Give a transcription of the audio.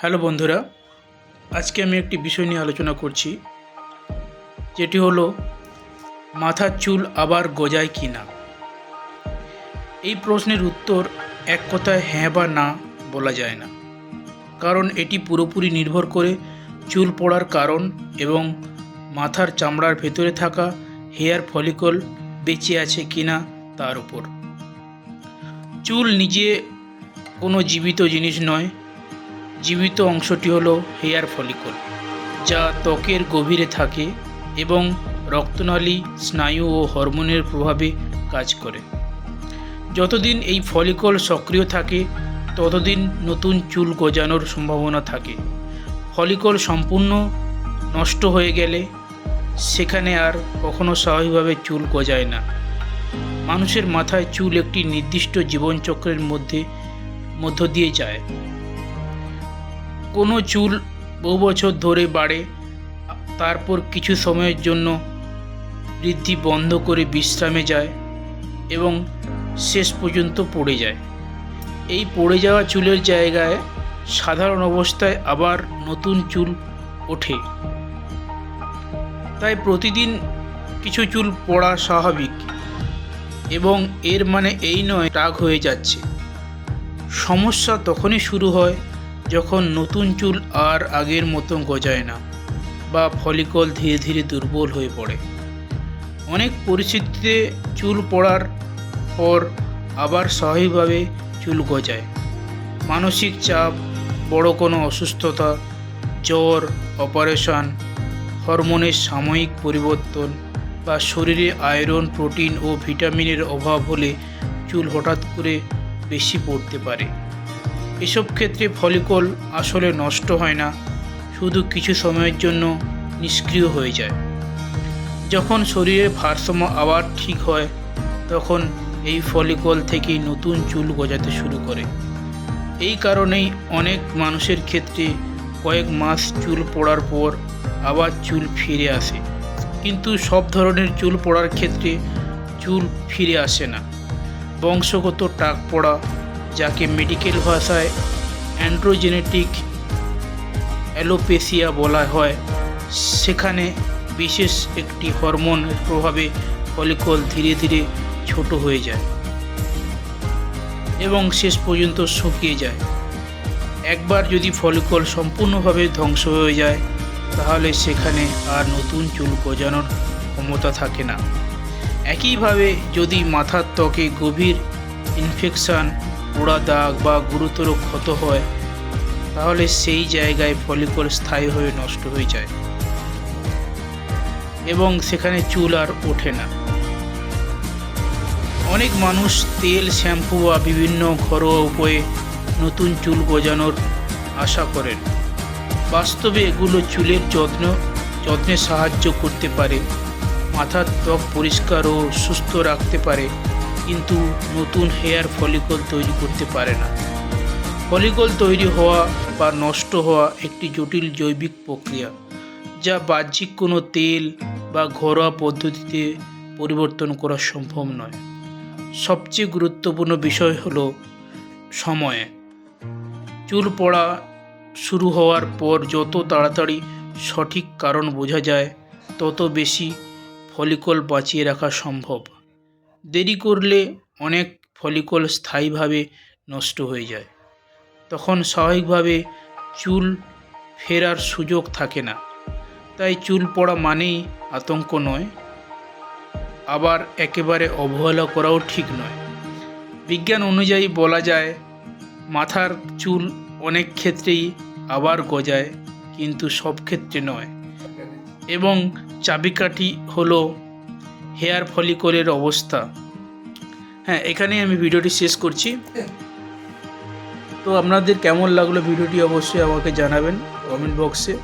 Hello বন্ধুরা, আজকে আমি একটি বিষয় নিয়ে আলোচনা করছি, যেটি হলো মাথার চুল আবার গজায় কি না? এই প্রশ্নের উত্তর এক কথায় হ্যাঁ বা না বলা যায় না, কারণ এটি পুরোপুরি নির্ভর করে চুল পড়ার কারণ এবং মাথার চামড়ার ভেতরে থাকা হেয়ার ফলিকল বেঁচে আছে কিনা তার উপর। চুল নিজে কোনো জীবিত জিনিস নয় জীবিত অংশটি হলো হেয়ার ফলিকল, যা ত্বকের গভীরে থাকে এবং রক্তনালী, স্নায়ু ও হরমোনের প্রভাবে কাজ করে। যতদিন এই ফলিকল সক্রিয় থাকে, ততদিন নতুন চুল গজানোর সম্ভাবনা থাকে। ফলিকল সম্পূর্ণ নষ্ট হয়ে গেলে সেখানে আর কখনো স্বাভাবিকভাবে চুল গজায় না। মানুষের মাথায় চুল একটি নির্দিষ্ট জীবনচক্রের মধ্যে, মধ্য দিয়ে যায়। কোনো চুল বহু বছর ধরে বাড়ে, তারপর কিছু সময়ের জন্য বৃদ্ধি বন্ধ করে বিশ্রামে যায় এবং শেষ পর্যন্ত পড়ে যায়। এই পড়ে যাওয়া চুলের জায়গায় সাধারণ অবস্থায় আবার নতুন চুল ওঠে। তাই প্রতিদিন কিছু চুল পড়া স্বাভাবিক এবং এর মানে এই নয় টাগ হয়ে যাচ্ছে। সমস্যা তখনই শুরু হয় যখন নতুন চুল আর আগের মতো গজায় না, বা ফলিকল ধীরে ধীরে দুর্বল হয়ে পড়ে। অনেক পরিস্থিতিতে চুল পড়ার পর আবার স্বাভাবিকভাবে চুল গজায়। মানসিক চাপ, বড় কোনো অসুস্থতা, জ্বর, অপারেশন, হরমোনের সাময়িক পরিবর্তন, বা শরীরে আয়রন, প্রোটিন ও ভিটামিনের অভাব হলে চুল হঠাৎ করে বেশি পড়তে পারে। এসব ক্ষেত্রে ফলিকল আসলে নষ্ট হয় না, শুধু কিছু সময়ের জন্য নিষ্ক্রিয় হয়ে যায়। যখন শরীরের ভারসাম্য আবার ঠিক হয়, তখন এই ফলিকল থেকেই নতুন চুল গজাতে শুরু করে। এই কারণেই অনেক মানুষের ক্ষেত্রে কয়েক মাস চুল পড়ার পর আবার চুল ফিরে আসে। কিন্তু সব ধরনের চুল পড়ার ক্ষেত্রে চুল ফিরে আসে না। বংশগত টাক পড়া যাকে মেডিকেল ভাষায় অ্যান্ড্রোজেনেটিক অ্যালোপেসিয়া বলা হয়। সেখানে বিশেষ একটি হরমোনের প্রভাবে ফলিকল ধীরে ধীরে ছোট হয়ে যায় এবং শেষ পর্যন্ত শুকিয়ে যায়। একবার যদি ফলিকল সম্পূর্ণভাবে ধ্বংস হয়ে যায়, তাহলে সেখানে আর নতুন চুল গজানোর ক্ষমতা থাকে না। একইভাবে যদি মাথার ত্বকে গভীর ইনফেকশন পোড়া দাগ বা গুরুতর ক্ষত হয়, তাহলে সেই জায়গায় ফলিকল স্থায়ী হয়ে নষ্ট হয়ে যায়। এবং সেখানে চুল আর ওঠে না। অনেক মানুষ তেল, শ্যাম্পু বা বিভিন্ন ঘরোয়া উপায়ে নতুন চুল গজানোর আশা করেন। বাস্তবে এগুলো চুলের যত্ন, যত্নে সাহায্য করতে পারে, মাথার ত্বক পরিষ্কার ও সুস্থ রাখতে পারে কিন্তু নতুন হেয়ার ফলিকল তৈরি করতে পারে না। ফলিকল তৈরি হওয়া বা নষ্ট হওয়া একটি জটিল জৈবিক প্রক্রিয়া, যা বাহ্যিক কোনো তেল বা ঘরোয়া পদ্ধতিতে পরিবর্তন করা সম্ভব নয়। সবচেয়ে গুরুত্বপূর্ণ বিষয় হল সময়ে। চুল পড়া শুরু হওয়ার পর যত তাড়াতাড়ি সঠিক কারণ বোঝা যায়, তত বেশি ফলিকল বাঁচিয়ে রাখা সম্ভব। দেরি করলে অনেক ফলিকল স্থায়ীভাবে নষ্ট হয়ে যায়। তখন স্বাভাবিকভাবে চুল ফেরার সুযোগ থাকে না। তাই চুল পড়া মানেই আতঙ্ক নয়। আবার একেবারে অবহেলা করাও ঠিক নয়। বিজ্ঞান অনুযায়ী বলা যায়, মাথার চুল অনেক ক্ষেত্রেই আবার গজায়, কিন্তু সব ক্ষেত্রে নয়। এবং চাবিকাঠি হলো হেয়ার ফলিকলের অবস্থা। হ্যাঁ এখানেই আমি ভিডিওটি শেষ করছি। তো আপনাদের কেমন লাগল ভিডিওটি অবশ্যই আমাকে জানাবেন কমেন্ট বক্সে।